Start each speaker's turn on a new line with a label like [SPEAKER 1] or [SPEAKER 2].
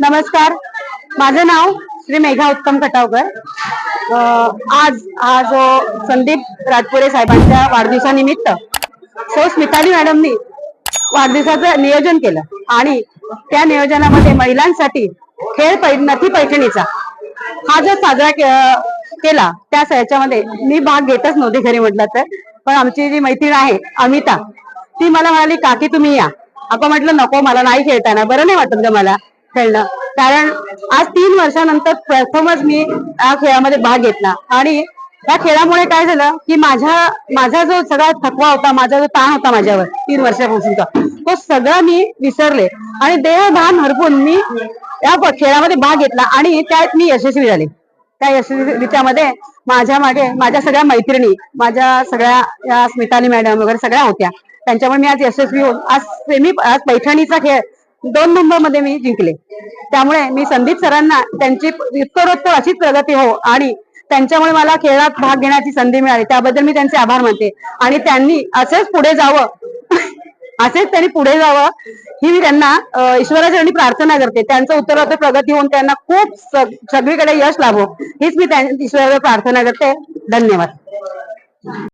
[SPEAKER 1] नमस्कार. माझं नाव श्री मेघा उत्तम खटावकर आज हा जो संदीप राजपुरे साहेबांच्या वाढदिवसानिमित्त सो स्मिताली मॅडमनी वाढदिवसाचं नियोजन केलं. आणि त्या नियोजनामध्ये महिलांसाठी खेळ पै नथी पैठणीचा हा जो साजरा केला त्या याच्यामध्ये मी भाग घेतच नव्हते घरी म्हटलं तर. पण आमची जी मैत्रीण आहे अमिता ती मला म्हणाली काकी तुम्ही या. आपण म्हटलं नको मला नाही खेळता येणार. बरं नाही वाटत ग मला. खेळणं. कारण आज तीन वर्षानंतर प्रथमच मी या खेळामध्ये भाग घेतला. आणि या खेळामुळे काय झालं की माझ्या माझा जो सगळा थकवा होता माझा जो ताण होता माझ्यावर तीन वर्षापासूनचा तो सगळा मी विसरले. आणि देहभान हरपून मी या खेळामध्ये भाग घेतला आणि त्यात मी यशस्वी झाले. त्या यशस्वीच्यामध्ये माझ्या मागे माझ्या सगळ्या मैत्रिणी माझ्या सगळ्या या स्मिताली मॅडम वगैरे सगळ्या होत्या. त्यांच्यामुळे मी आज यशस्वी होऊन आज सेमी आज पैठणीचा खेळ दोन नंबरमध्ये मी जिंकले. त्यामुळे मी संदीप सरांना त्यांची उत्तरोत्तर अशीच प्रगती हो आणि त्यांच्यामुळे मला खेळात भाग घेण्याची संधी मिळाली. त्याबद्दल मी त्यांचे आभार मानते. आणि त्यांनी असंच पुढे जावं असेच त्यांनी पुढे जावं ही मी त्यांना अं, ईश्वराचरणी प्रार्थना करते. त्यांचं उत्तरोत्तर प्रगती होऊन त्यांना खूप सगळीकडे यश लाभो. हीच मी त्यां- प्रार्थना करते. धन्यवाद.